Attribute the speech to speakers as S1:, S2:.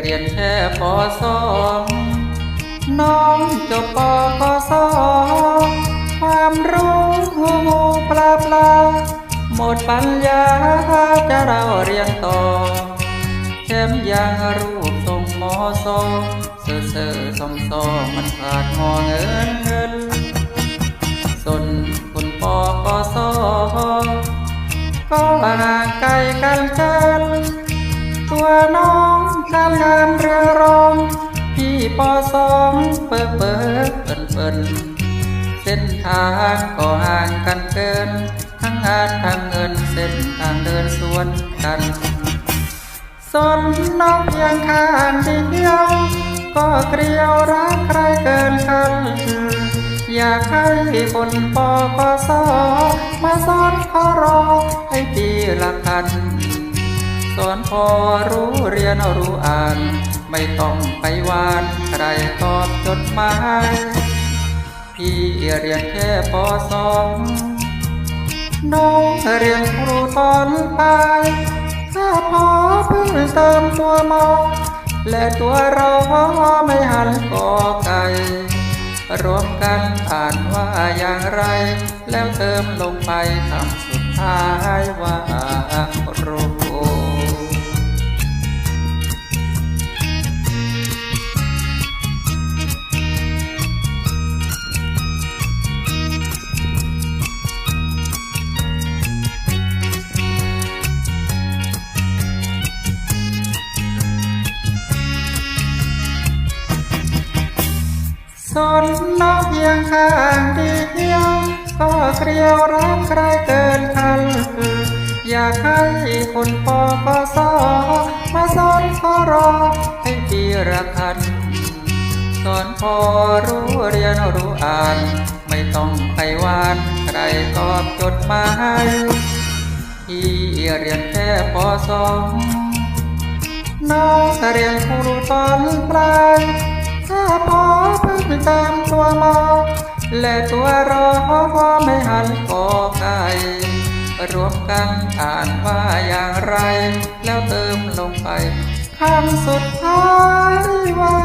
S1: เรียนแค่ปสองน้องจบปกสความรู้หูปลาปลา หมดปัญญาจะเราเรียนต่อแถมยังรูปทรงมอซอเซ่อเซ่อซมซอมันขาดงอเงินเงินส่วนคุณปอกสก็ห่างไกลกันเกินตัวน้อง การงานเรือรอง พี่ปอสองเปิดเปิดเปิดเปิดเส้นทางก็ห่างกันเกิน ทั้งงานทั้งเงินเส้นทางเดินสวนกันสนน้องเพียงข้างเดียว ก็เกลียวรักใครเกินกันอยากให้คนปอปอสอมาสอนขอรอให้ปีละคัน สอนพอรู้เรียนรู้อ่าน ไม่ต้องไปวานใครตอบจดหมายพี่เรียนแค่ปสองน้องเรียนครูตอนปลายถ้าพอเพิ่งเติมตัวมอและตัวเราไม่หันกอไก่รวมกันอ่านว่าอย่างไร แล้วเติมลงไปคำสุดท้ายว่ารู้ สนน้องเพียงข้างเดียวก็เกลียวรักใครเกินคัน อยากให้คนปปสมาสอนขอรอให้ปีละคัน สอนพอรู้เรียนรู้อ่าน ไม่ต้องไปวานใครตอบจดหมายพี่เรียนแค่ปสองน้องเรียนครูตอนปลาย ตามตัวมอและตัวรอไม่หันกอไก่รวมกันอ่านว่าอย่างไร แล้วเติมลงไปคำสุดท้ายว่า